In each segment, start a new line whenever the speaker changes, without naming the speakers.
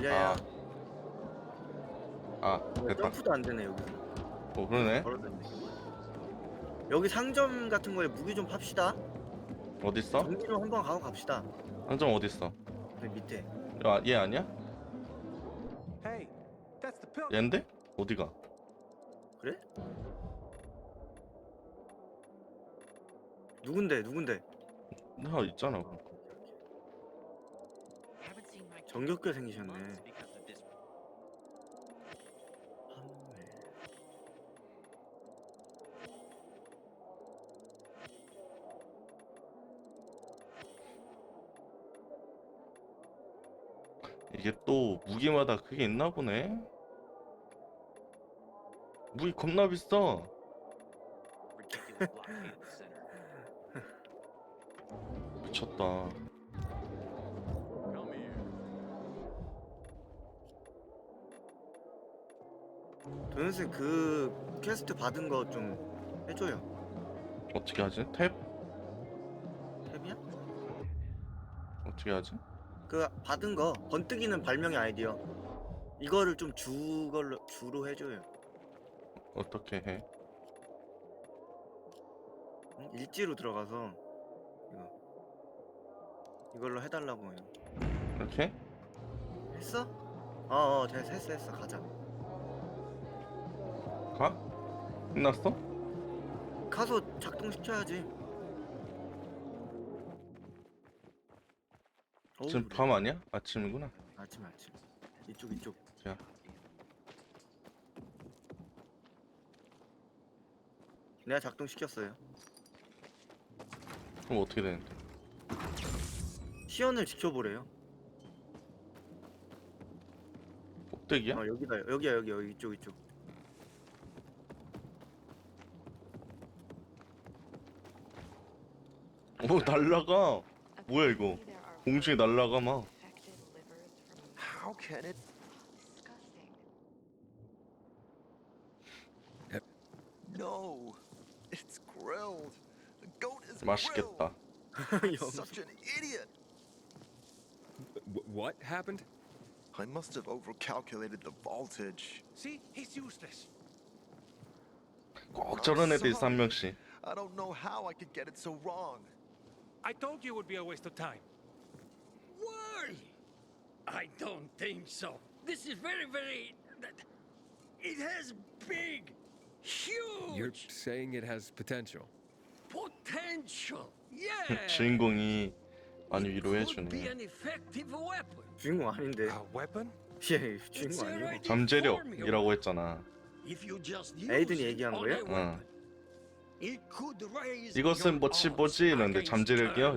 달려야
아 됐다
점프도 안 되네 여기.
어 그러네
걸어다니네. 여기 상점 같은 거에 무기 좀 팝시다.
어딨어?
전기 좀 한번 가고 갑시다.
한정 어딨어?
여기 밑에.
야, 얘 아니야?
Hey, that's the pill.
얘인데? 어디가?
그래? 누군데 누군데?
나 있잖아
정겹게 생기셨네. 판매.
이게 또 무기마다 그게 있나 보네 무기 겁나 비싸. 미쳤다
도현생 그 퀘스트 받은 거 좀 해줘요.
어떻게 하지? 탭?
탭이야?
어떻게 하지?
그 받은 거 번뜩이는 발명의 아이디어. 이거를 좀 주걸로 주로 해줘요.
어떻게 해?
응? 일지로 들어가서 이거 이걸로 해달라고 해요.
이렇게?
했어? 어어 됐어 했어 했어 가자.
가? 끝났어?
가서 작동시켜야지. 어우,
지금
그래.
밤 아니야? 아침이구나
아침 아침. 이쪽 이쪽.
자
내가 작동시켰어요.
그럼 어떻게 되는데?
시연을 지켜보래요.
꼭대기야?
어 여기다 여기야 여기 여기 이쪽 이쪽.
오 날라가 뭐야 이거 공중에 날라가 막
How can it? No, it's grilled. The goat is
맛있겠다
grilled.
영-
Such an idiot.
What happened?
I must have overcalculated the voltage.
See, he's useless.
꼭 저런 애들 있어 한 명씩
I don't know how I could get it so wrong.
I told you it would be a waste of time.
Why? I don't think so. This is very, very. It has big, huge
You're saying it has potential.
potential. Yeah.
주인공이 많이
It could be
위로해주네
an effective weapon.
주인공 아닌데.
A weapon?
예
It's
주인공 아니에요.
already
잠재력이라고 했잖아
If you just use
에이든이
it
얘기한
on
거예요?
a
응. 이것은 뭐지, 뭐지? 이러는데 잠재력이요?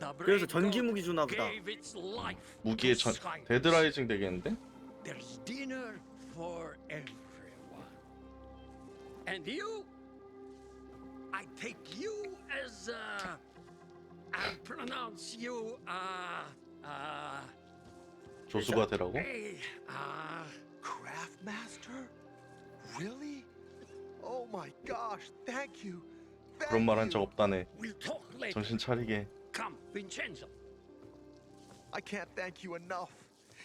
The
그래서 전기
God
무기 주나 보다.
무기의 전. 데드라이징 되겠는데?
There's dinner for everyone. And you? I take you as uh I pronounce you uh uh
조수가 되라고?
hey uh
Craftmaster? Really? Oh my gosh, thank you. Thank
그런 말 한 적
you.
없다네
we'll talk later.
정신 차리게
Come, Vincenzo.
I can't thank you enough.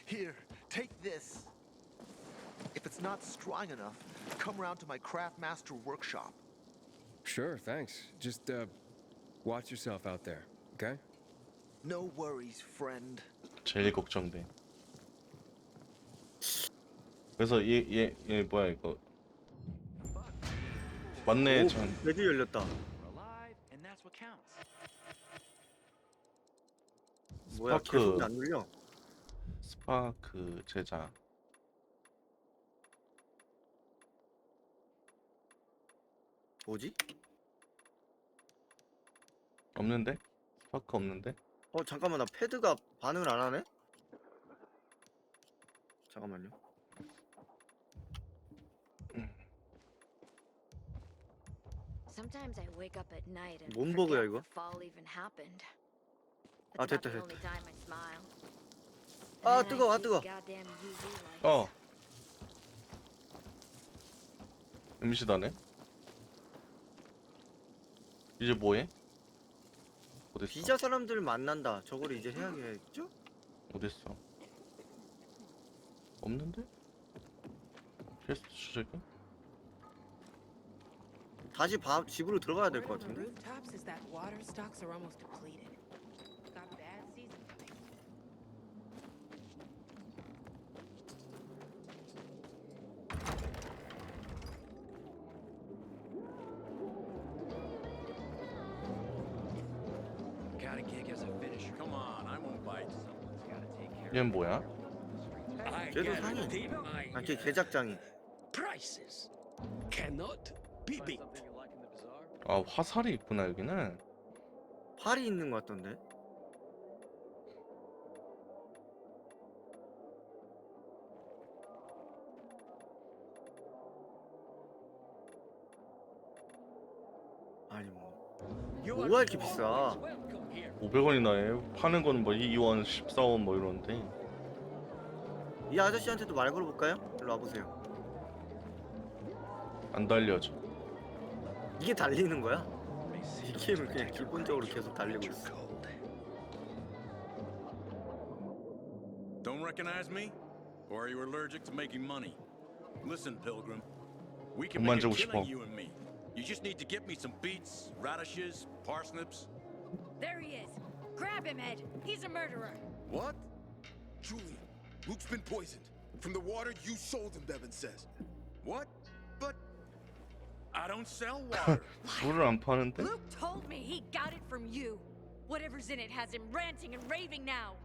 Here, take this. If it's not strong enough, come around to my Craftmaster workshop.
Sure, thanks. Just uh, watch yourself out there, okay?
No worries, friend.
제일 걱정돼 그래서 얘 얘 얘 뭐야 이거 맞네 오전
레드 열렸다. 뭐야
스파크.
계속 안 눌려?
스파크 제자
뭐지?
없는데? 스파크 없는데?
어 잠깐만 나 패드가 반응을 안 하네? 잠깐만요.
Sometimes I wake up at night and
뭔 버그야,
forget
이거?
the fall even happened.
아,
That's about
됐다,
the only time I smile.
아,
And then I
뜨거워, 아,
see
뜨거워.
goddamn UV lights.
어 임시다네 이제 뭐해? 어딨어?
비자 사람들 만난다. 저거를 이제 해야겠죠?
어딨어? 없는데? 퀘스트 추적이?
다시 밥 집으로 들어가야 될 것 같은데?
rooftops is that water stocks are almost depleted. Got a bad season coming.
Got a gig as a finisher. Come on, I won't bite. Someone's gotta take care
얘는 뭐야?
I
쟤도 상해.
guarantee my
아, 걔 개작장이.
prices cannot be beat.
아 화살이 있구나 여기는
활이 있는 것 같던데? 아니 뭐 뭐가 이렇게 비싸?
always welcome here.
500원이나 해 파는 거는 뭐 2원 14원 뭐 이러는데
이 아저씨한테도 말 걸어볼까요? 일로 와보세요
안 달려져
이게 달리는 거야? 이 게임은 그냥 기본적으로 계속 달리고 있어
Don't recognize me? Or are you allergic to making money? Listen, Pilgrim. We can
돈
make a
만지고
killing,
싶어.
you and me. You just need to get me some beets, radishes, parsnips.
There he is. Grab him, Ed. He's a murderer.
What? Julian, Luke's been poisoned. From the water you sold him, Devin says.
What? But I don't sell water.
물을 안 파는데?
Luke told me he got it from you. Whatever's in it has him ranting and raving now.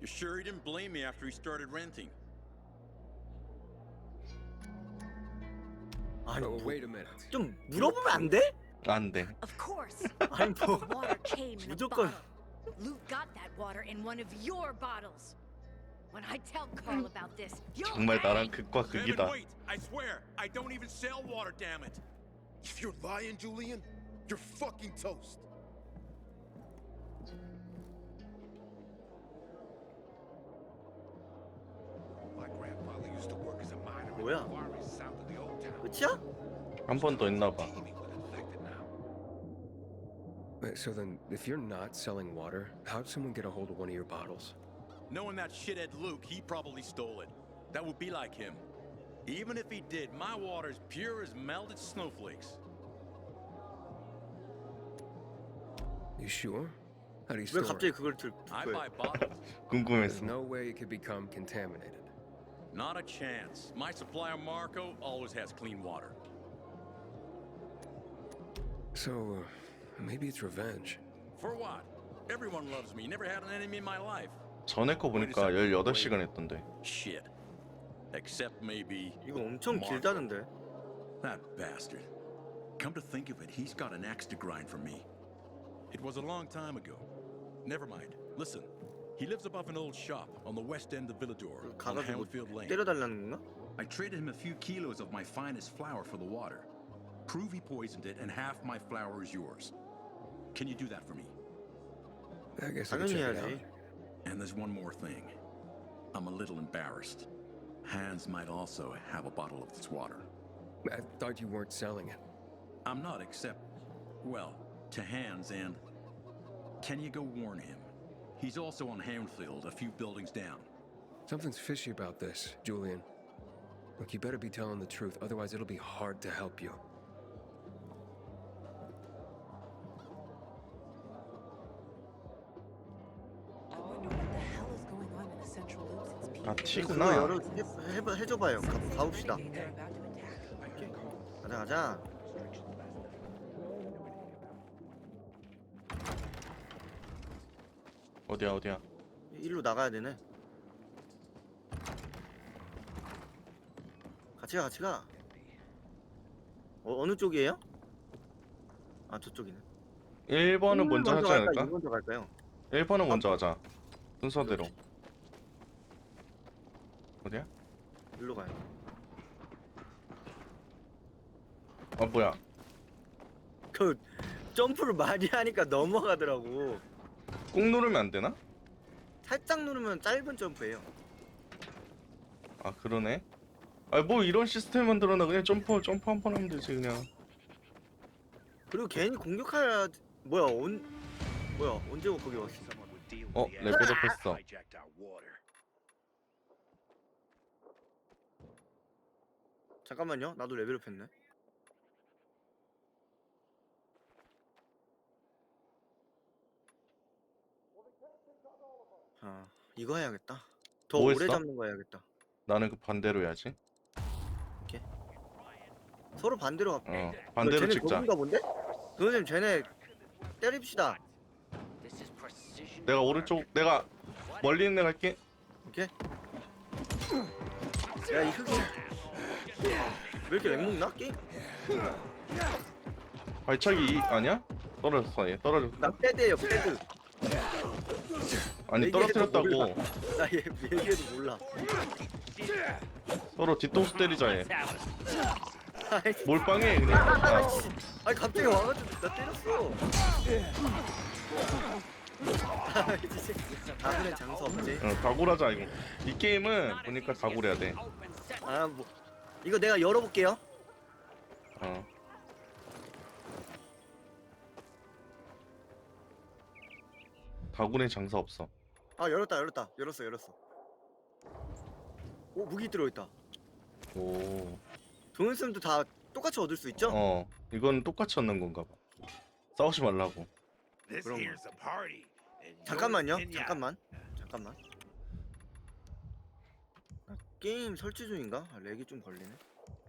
you sure he didn't blame me after he started renting?
아니
Oh,
뭐,
wait a minute.
좀 물어보면 안 돼?
안돼
Of course.
아니
The
뭐
water came in a
무조건
bottle. Luke got that water in one of your bottles. When I tell Carl about this, you'll
정말 나랑
hang.
극과
Devin,
극이다
wait! I swear, I don't even sell water, damn it!
If you're lying, Julian, you're fucking toast.
My grandfather used to work as a miner in
뭐야?
the quarries south of the old town.
끝이야?
한 번 더 있나봐
Teeming with infected now.
Wait, so then, if you're not selling water, how'd someone get a hold of one of your bottles?
Knowing that shithead Luke, he probably stole it. That would be like him. Even if he did, my water's pure as melted snowflakes.
You sure? How do you
왜
store
갑자기
it?
그걸 들,
I
듣고 해?
buy bottles.
There's
궁금했어
no way it could become contaminated.
Not a chance. My supplier Marco always has clean water.
So, uh, maybe it's revenge.
For what? Everyone loves me. Never had an enemy in my life.
전에 거 보니까 18시간 했던데
Shit. Except maybe
이거 엄청
Marco.
길다는데
that bastard. Come to think of it, he's got an axe to grind for me. It was a long time ago. Never mind. Listen. He lives above an old shop on the west end of Villador on
가가지고
Hamfield Lane.
때려달라는 건가?
I traded him a few kilos of my finest flour for the water. Prove he poisoned it, and half my flour is yours. Can you do that for me?
I guess I could
당연히
check it out.
해야지
And there's one more thing. I'm a little embarrassed. Hans might also have a bottle of this water.
I thought you weren't selling it.
I'm not, except, well, to Hans and. Can you go warn him? He's also on Hamfield, a few buildings down.
Something's fishy about this, Julian. Look, you better be telling the truth, otherwise it'll be hard to help you.
아
그거
티구나.
열어 해, 해봐, 해줘봐요. 가, 가봅시다. 가자 가자.
어디야 어디야?
일로 나가야 되네. 같이 가 같이 가. 어, 어느 쪽이에요? 아 저쪽이네.
1번은 먼저 하지
갈까요?
않을까?
2번 먼저 갈까요?
1번은 먼저 하자. 순서대로 어디야?
일로 가요.
아 뭐야?
그 점프를 많이 하니까 넘어가더라고.
꾹 누르면 안 되나?
살짝 누르면 짧은 점프예요.
아 그러네. 아 뭐 이런 시스템 만들어놔. 그냥 점프 점프 한 번 하면 되지 그냥.
그리고 괜히 공격해야 뭐야 언 뭐야 언제 거기 왔어
어 레벨업 했어
잠깐만요. 나도 레벨업 했네. 아, 이거 해야겠다. 더
뭐
오래
했어?
잡는 거 해야겠다.
나는 그 반대로 해야지.
서로 반대로 가.
어 반대로
쟤네
찍자.
저긴가 본데? 선생님 쟤네 때립시다.
내가 오른쪽 내가 멀리 있는 애 갈게.
오케이. 야이 흑이 왜 이렇게 렉먹나 게임?
발차기 이- 아니야? 떨어졌어 얘 떨어졌어.
나 패드예요 패드.
아니 떨어뜨렸다고.
나얘 얘기해도 몰라.
서로 뒤통수 때리자 얘.
아이,
몰빵해 그냥. 아,
아니 갑자기 와가지고 나 때렸어. 아이, 진짜 다그는 장사 없지.
어, 다굴하자 이거. 이 게임은 보니까 다굴해야 돼.
아뭐 이거 내가 열어볼게요.
어. 다굴에 장사 없어.
아 열었다 열었다 열었어 열었어. 오 무기 들어있다.
오.
동영상도 다 똑같이 얻을 수 있죠?
어. 이건 똑같이 얻는 건가 봐. 싸우지 말라고.
This
그럼
here's a party. and you're
잠깐만요. 잠깐만. 잠깐만. 아, 게임 설치 중인가? 아, 렉이 좀 걸리네.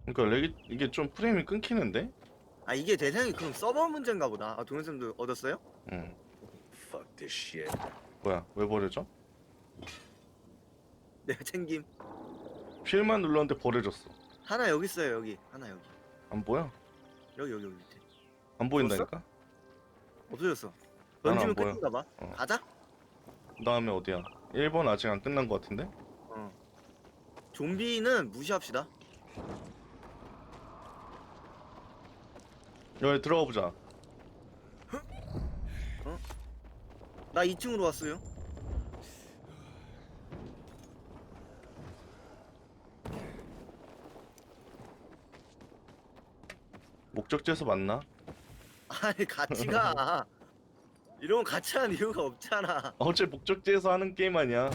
그러니까 렉이 이게 좀 프레임이 끊기는데?
아 이게 대상이 그럼 서버 문제인가 보다. 아 동영상도 얻었어요?
응.
Fuck this shit.
뭐야? 왜 버려져?
내가 챙김.
필만 눌렀는데 버려졌어.
하나 여기 있어요 여기. 하나 여기.
안 보여?
여기 여기 여기 밑에.
안 보인다니까?
없어졌어. 던지면
보여.
끝인가 봐.
어.
가자.
그 다음에 어디야? 1번 아직 안 끝난 것 같은데?
어. 좀비는 무시합시다.
여기 들어가 보자.
나 2층으로 왔어요.
목적지에서 만나?
아니 같이 가. 이런 거 같이 하는 이유가 없잖아.
어제 목적지에서 하는 게임 아니야?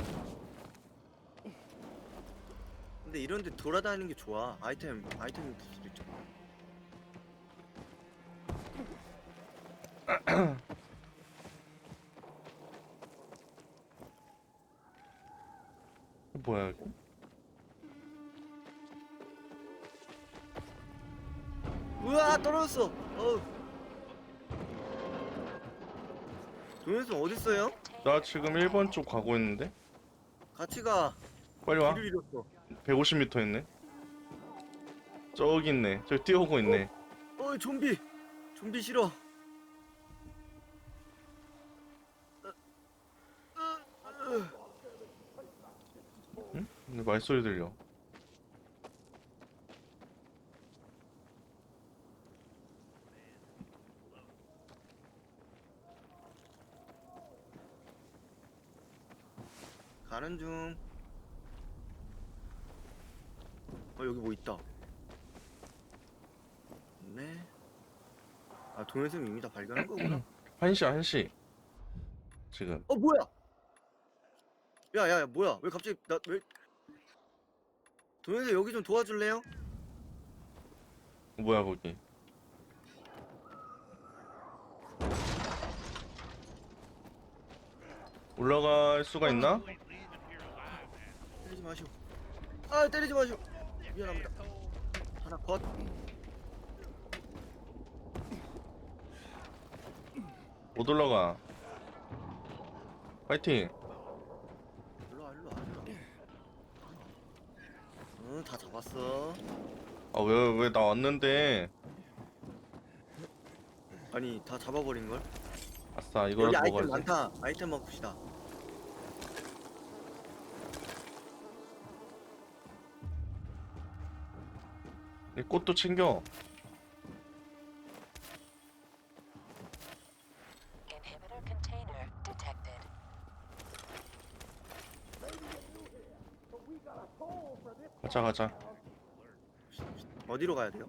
근데 이런데 돌아다니는 게 좋아. 아이템 아이템이 붙을 수도 있잖아.
뭐야 이거?
우와 떨어졌어. 어. 동현수 어디 있어요?
나 지금 1번 쪽 가고 있는데?
같이 가.
빨리 와.
길을 잃었어.
150m 있네. 저기 있네. 저기 뛰어오고 있네.
어 좀비. 좀비 싫어. 어, 어, 어.
근데 말소리 들려.
가는 중. 어 여기 뭐 있다. 네. 아 동현쌤 이미 다 발견한 거구나.
1시 1시. 지금.
어 뭐야? 야야야 뭐야? 왜 갑자기 나 왜? 동현쌤 여기 좀 도와줄래요?
뭐야 거기. 올라갈 수가 있나?
때리지 마시오. 아 때리지 마시오. 미안합니다. 하나 컷.
못 올라가. 파이팅.
일로 와 일로 와 일로 와. 응 다 잡았어.
아 왜 왜 나 왔는데?
아니 다 잡아버린 걸?
아싸
여기
이거라도
아이템
먹어야지.
많다. 아이템 먹읍시다.
이 꽃도 챙겨. 가자 가자.
어디로 가야 돼요?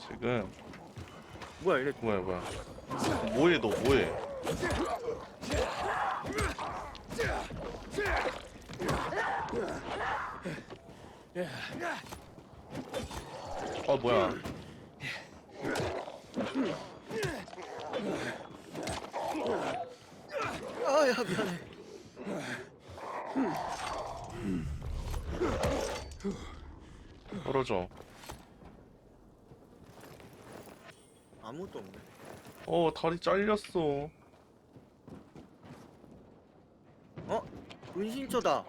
지금
뭐야 이래
뭐야 뭐야. 뭐해 너 뭐해? 뭐야?
아야 미안해.
떨어져.
아무것도 없네.
어 다리 잘렸어.
어? 은신처다.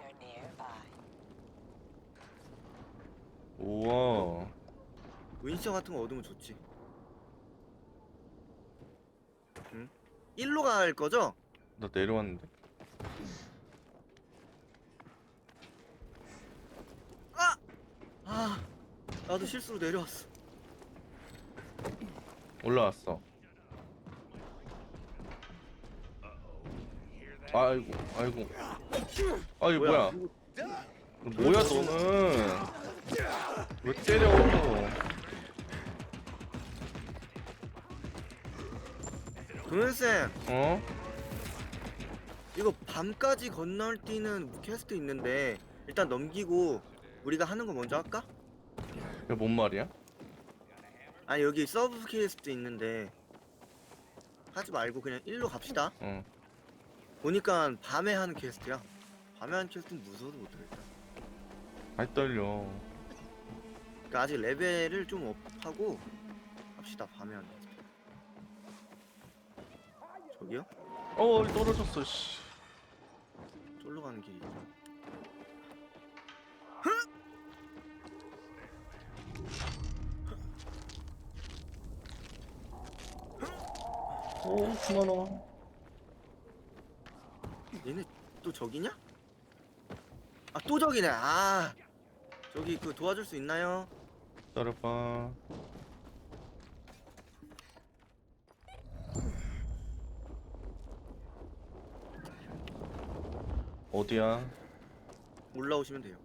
우와.
은신처 같은 거 얻으면 좋지. 응? 일로 갈 거죠?
나 내려왔는데.
아! 아, 나도 실수로 내려왔어.
올라왔어. 아이고, 아이고. 아이 뭐야? 뭐야 너는? 왜 때려?
동현쌤,
어?
이거 밤까지 건널 뛰는 퀘스트 있는데 일단 넘기고 우리가 하는 거 먼저 할까?
이게 뭔 말이야?
아니 여기 서브 퀘스트 있는데 하지 말고 그냥 일로 갑시다.
어.
보니까 밤에 하는 퀘스트야. 밤에 하는 퀘스트는 무서워도 못하겠다.
안 떨려.
그러니까 아직 레벨을 좀 업하고 합시다. 밤에 하는. 저기요?
어 떨어졌어. 씨.
쫄로 가는 길이.
오 와.
얘네 또 저기냐? 아 또 저기네. 아 저기 그 도와줄 수 있나요?
기다려봐. 어디야?
올라오시면 돼요.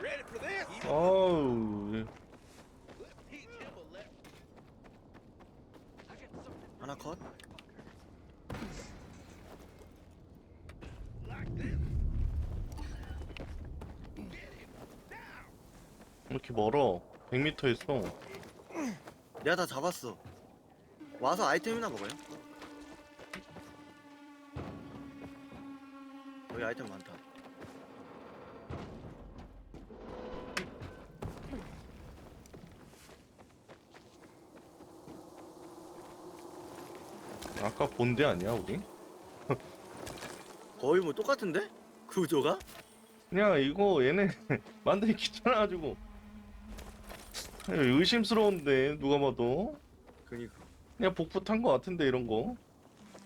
Ready for this?
어우.
하나 컷.
왜 이렇게 멀어? 100m 있어.
내가 다 잡았어. 와서 아이템이나 먹어요. 여기 아이템 많다.
아까 본데 아니야 우리?
거의 뭐 똑같은데? 구조가?
그냥 이거 얘네 만들기 귀찮아가지고 의심스러운데 누가 봐도
그니까
그냥 탄거 같은데 이런 거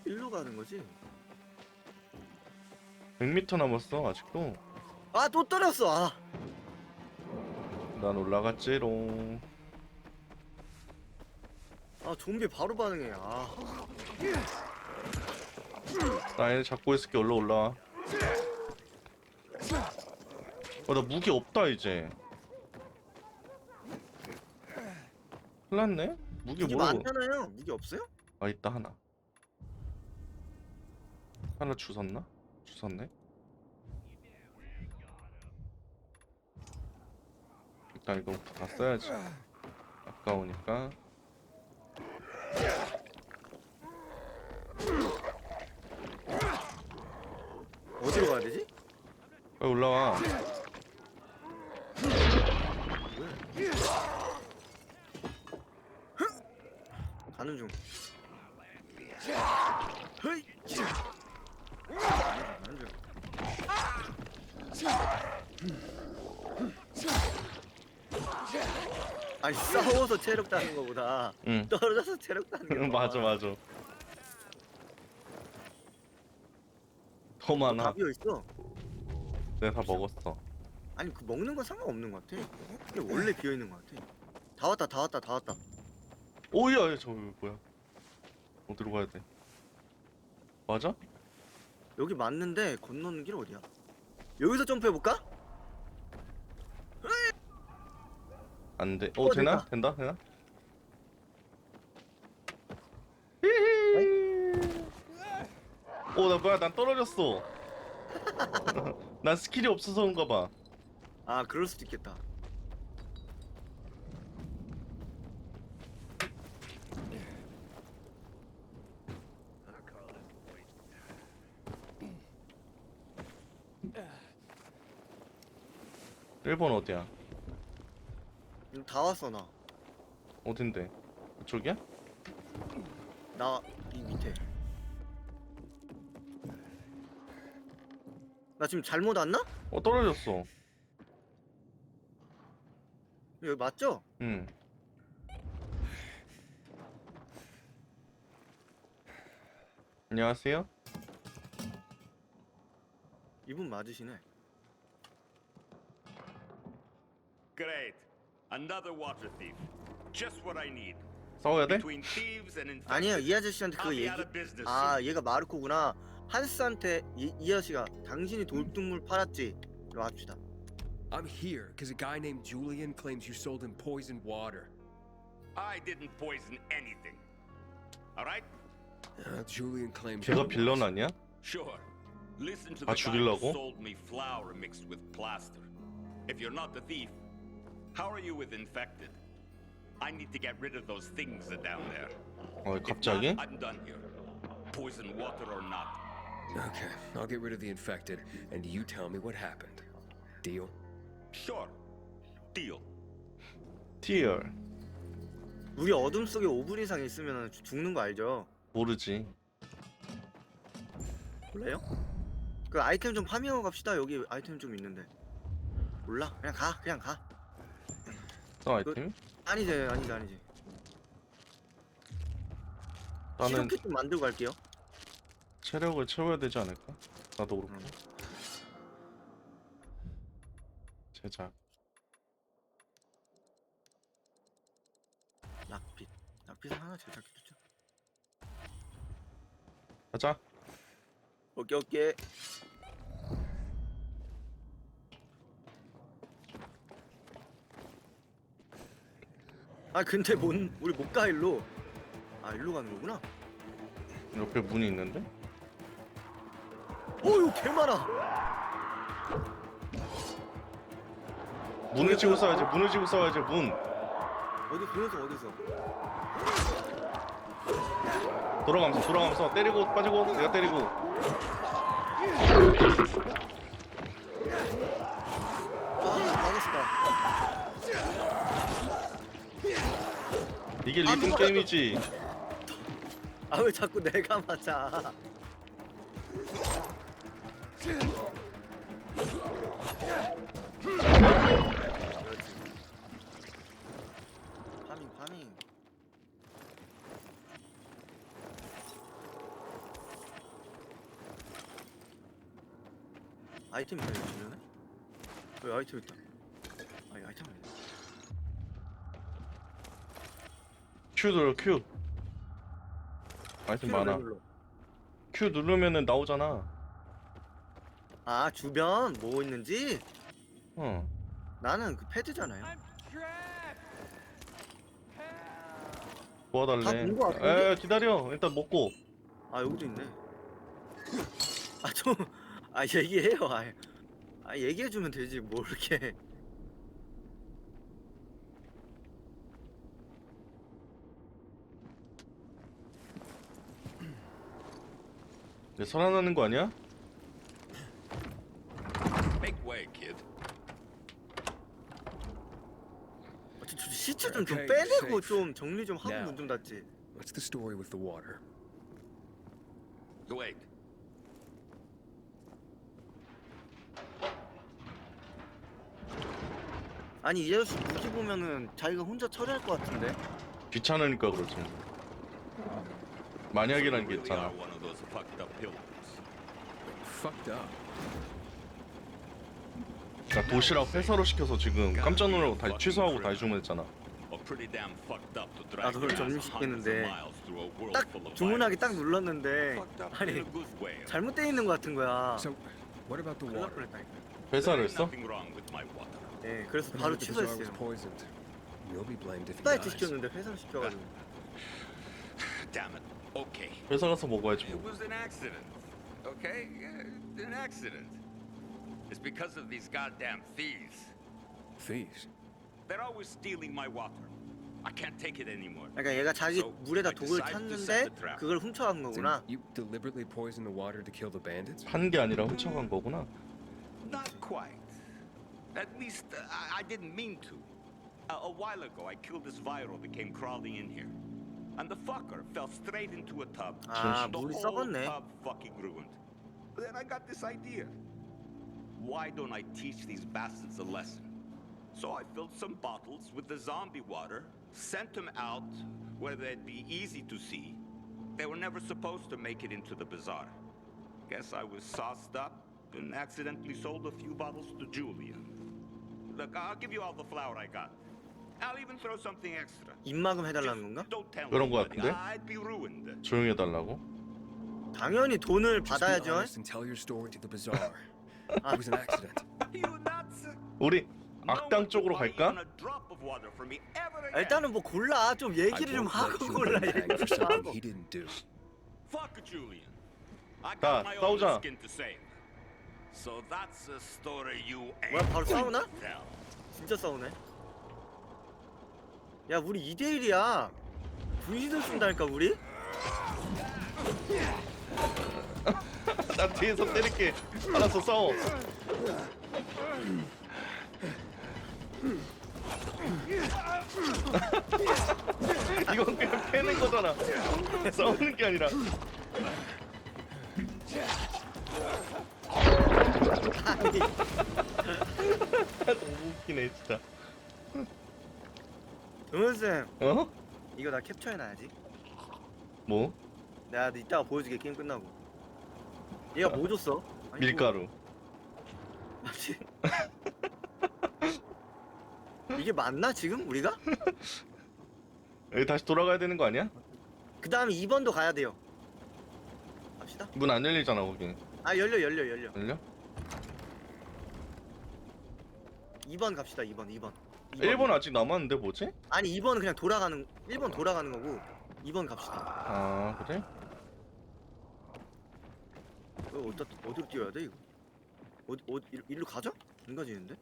일로 가는 거지.
100m 남았어 아직도
아 또 떨었어. 아
난 올라갔지롱
아 좀비 바로 반응해. 아
나 얘네 잡고 있을게 얼른 올라와 어나 무기 없다 이제 큰일났네 무기
무기
뭐로
많잖아요. 무기 없어요?
아 있다 하나 하나 주웠나? 주웠네? 일단 이거부터 다 써야지. 아까우니까.
어디로 가야 되지?
빨리 올라와
가는 중. 헤이! 가는 중. 아니 싸워서 체력 따는 거보다
응
떨어져서 체력 따는 게
맞아 맞아 더 많아
다 비어 있어.
내가 다 먹었어
아니 그 먹는 건 상관없는 것 같아. 근데 원래 비어 있는 것 같아. 다 왔다 다 왔다 다 왔다.
오야 저 뭐야 어디로 가야 돼 맞아?
여기 맞는데 건너는 길 어디야? 여기서 점프해 볼까?
안 돼. 어, 되나?
된다.
되나? 어, 나 뭐야? 난 떨어졌어. 난 스킬이 없어서 온가 봐.
아 그럴 수도 있겠다.
일본 어디야?
음, 다 왔어 나.
어딘데? 이쪽이야?
나 이 밑에. 나 지금 잘못 왔나?
어 떨어졌어.
여기 맞죠?
응. 안녕하세요.
이분 맞으시네.
Great. Another water thief. Just what I need.
싸워야 돼?
Between thieves and infected.
아니야 이 아저씨한테
I'll
그거
be
얘기.
out of business
아
soon.
얘가 마르코구나. 한스한테 이, 이 아저씨가 당신이 돌동물 팔았지. 이리 합시다.
I'm here because a guy named Julian claims you sold him poisoned water.
I didn't poison anything. All right?
Uh, Julian claims
걔가
you
빌런. 아니야?
Sure. Listen to
아,
the guy who
죽이려고?
sold me flour mixed with plaster. If you're not the thief, how are you with infected? I need to get rid of those things that down there.
어
If
갑자기?
not, I'm done here. Poison water or not.
Okay, I'll get rid of the infected, and you tell me what happened. Deal?
Sure. Deal.
티얼
우리 어둠 속에 5분 이상 있으면 죽- 죽는 거 알죠?
모르지.
몰라요? 그 아이템 좀 파밍하고 갑시다. 여기 아이템 좀 있는데. 몰라. 그냥 가. 그냥 가.
또 아이템?
아니지 아니지 아니지.
나는
시로켓 좀 만들고 갈게요.
체력을 채워야 되지 않을까? 나도 그렇고.
음.
제작.
락빛. 락빛 하나 제작해주죠.
가자.
오케이 오케이. 아 근데 뭔 우리 못 가 일로. 아 일로 가는 거구나.
옆에 문이 있는데?
어유 개 많아.
문을 치고 싸야지. 문을 치고 싸야지. 문.
어디 그래서 어디서?
돌아가면서 돌아가면서 때리고 빠지고 내가 때리고.
아 망했다.
이게
아,
리듬
누가-
게임이지.
아 왜 자꾸 내가 맞아? 그렇지. 파밍 파밍. 아이템 있다 이거 주면은? 왜 아이템 있다?
큐 눌러 큐. 아이템 많아. 큐 누르면은 나오잖아.
아 주변 뭐 있는지?
어.
나는 그 패드잖아요.
도와달래.
다본거 같은데?
에 기다려. 일단 먹고.
아 여기도 있네. 아 좀 아 얘기해요. 아, 아 얘기해 주면 되지 뭐 이렇게.
내 살아나는 거 아니야?
Make way, kid.
아, 저, 저 시체 좀 좀
Okay,
빼내고
safe.
좀 정리 좀 하고
Now.
문좀 닫지.
What's the story with the water?
Wait.
아니 이 아저씨 무기 보면은 자기가 혼자 처리할 것 같은데.
귀찮으니까 그러지. 만약이라는 게 있잖아.
are one of those fucked up pilgrims.
Fucked up.
그러니까 도시락 회사로 시켜서 지금 깜짝 놀라고 다시 취소하고 다시 주문했잖아.
Or pretty damn fucked up to
나도 그걸
world
딱
full of
주문하기 딱. 눌렀는데 아니. 잘못돼 있는 것 같은 거야.
So, what about the
큰일 날
water?
뻔했다니까.
회사를
There's
했어?
nothing wrong with my water.
예, 그래서 바로
the was
취소했어요.
poisoned? You'll be blamed if he
후다이트
dies.
시켰는데 회사로 시켜가지고.
Damn it. Okay.
회사 가서 먹어야지
It
뭐.
was an accident. Okay? Yeah, An accident. It's because of these goddamn thieves.
Thieves.
They're always stealing my water. I can't take it anymore.
그러니까 얘가 자기
So,
물에다
I
독을
decided to
탔는데
set the trap.
그걸 훔쳐간
So
거구나.
you deliberately poisoned the water to kill the bandits?
판 게 아니라 훔쳐간 거구나.
Not quite. At least uh, I, I didn't mean to. A, a while ago, I killed this viral that came crawling in here. And the fucker fell straight into a tub.
아,
the
물이
whole
썩었네.
tub fucking ruined. Then I got this idea. Why don't I teach these bastards a lesson? So I filled some bottles with the zombie water, sent them out where they'd be easy to see. They were never supposed to make it into the bazaar. Guess I was sauced up and accidentally sold a few bottles to Julia. Look, I'll give you all the flour I got. I'll even throw something extra.
입막음 해달라는 건가?
Don't tell
그런 거
anybody.
같은데?
I'd be ruined.
조용히 해달라고?
당연히 돈을
Just be
받아야죠.
honest and tell your story to the bazaar. it was an accident.
You nuts?
우리 악당 쪽으로 갈까?
even a drop of water from me ever
아,
again.
일단은 뭐 골라. 좀
I
얘기를 좀 하고 골라.
Julian hang for
얘기를 좀
something
하고.
he didn't do.
Fuck Julian. I
자,
got my own
싸우자.
skin to save. So that's a story you ain't
뭐야, 바로 싸우나?
tell.
진짜 싸우네. 야, 우리 2대 1이야. 분신을 쓴다니까 우리?
나 뒤에서 때릴게. 알았어 싸워. 이건 그냥 패는 거잖아. 싸우는 게 아니라.
아니,
너무 웃기네 진짜.
동현 쌤
어?
이거 나 캡처해놔야지.
뭐?
내가 이따가 보여줄게 게임 끝나고. 얘가 뭐 줬어? 아니,
밀가루.
뭐- 맞지? 이게 맞나 지금 우리가?
여기 다시 돌아가야 되는 거 아니야?
그 다음에 2번도 가야 돼요. 갑시다.
문 안 열리잖아 거기.
아 열려 열려 열려.
열려?
2번 갑시다 2번 2번.
1번 아직 남았는데 뭐지?
아니 2번은 그냥 돌아가는 1번 돌아가는 거고 2번 갑시다.
아 그래?
이거 어디다 어디로 뛰어야 돼 이거? 어디 어디 일- 일로 가죠? 안 가지는데?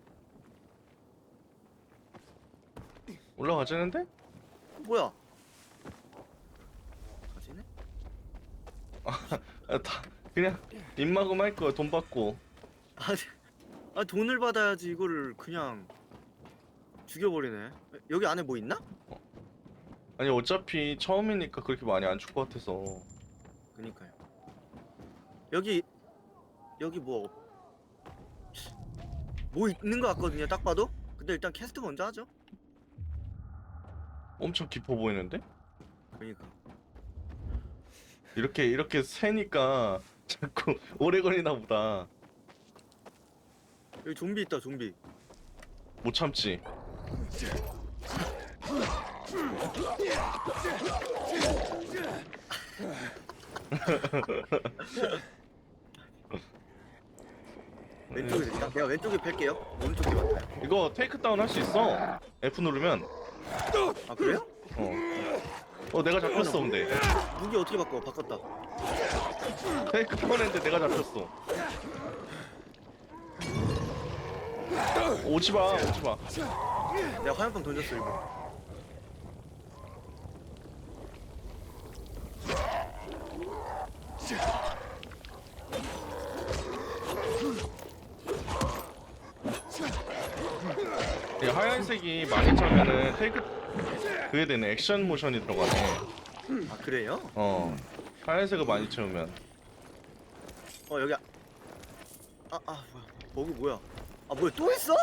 올라가자는데?
어, 뭐야? 가지네?
아, 다 그냥 입막음 할 거야 돈 받고.
아니, 아 돈을 받아야지 이거를 그냥 죽여버리네. 여기 안에 뭐 있나?
아니 어차피 처음이니까 그렇게 많이 안 줄 것 같아서.
그니까요. 여기 여기 뭐 뭐 있는 것 같거든요. 딱 봐도. 근데 일단 캐스트 먼저 하죠.
엄청 깊어 보이는데?
그러니까.
이렇게 이렇게 세니까 자꾸 오래 걸리나 보다.
여기 좀비 있다. 좀비.
못 참지.
왼쪽에 있다. 내가 왼쪽에 팰게요. 오른쪽에 맞아요.
이거 테이크 다운 할 수 있어. F 누르면.
아 그래요?
어. 어 내가 잡혔어 근데.
무기 어떻게 바꿔? 바꿨다.
테이크 다운 했는데 내가 잡혔어. 오지 마, 오지 마.
내가 화염병 던졌어 이거.
이 하얀색이 많이 차면은 테이크 그게 되네. 액션 모션이 들어가네.
아 그래요?
어. 하얀색을 많이 채우면.
어 여기. 아 아 뭐야? 거기 뭐야? 아 뭐야 또 있어?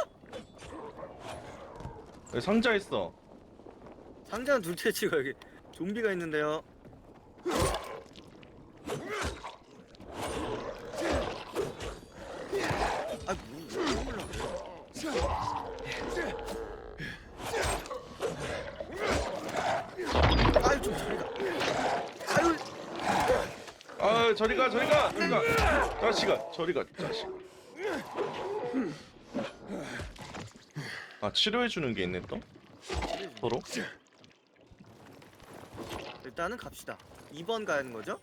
여기 상자 있어.
상자는 둘째 치고 여기 좀비가 있는데요. 아, 뭐, 아유 좀 저리가. 아유
아 저리 가 저리 가 저리 가 자식아 저리 가 자식 아 치료해 주는 게 있네 또 서로
일단은 갑시다. 2번 가는 거죠?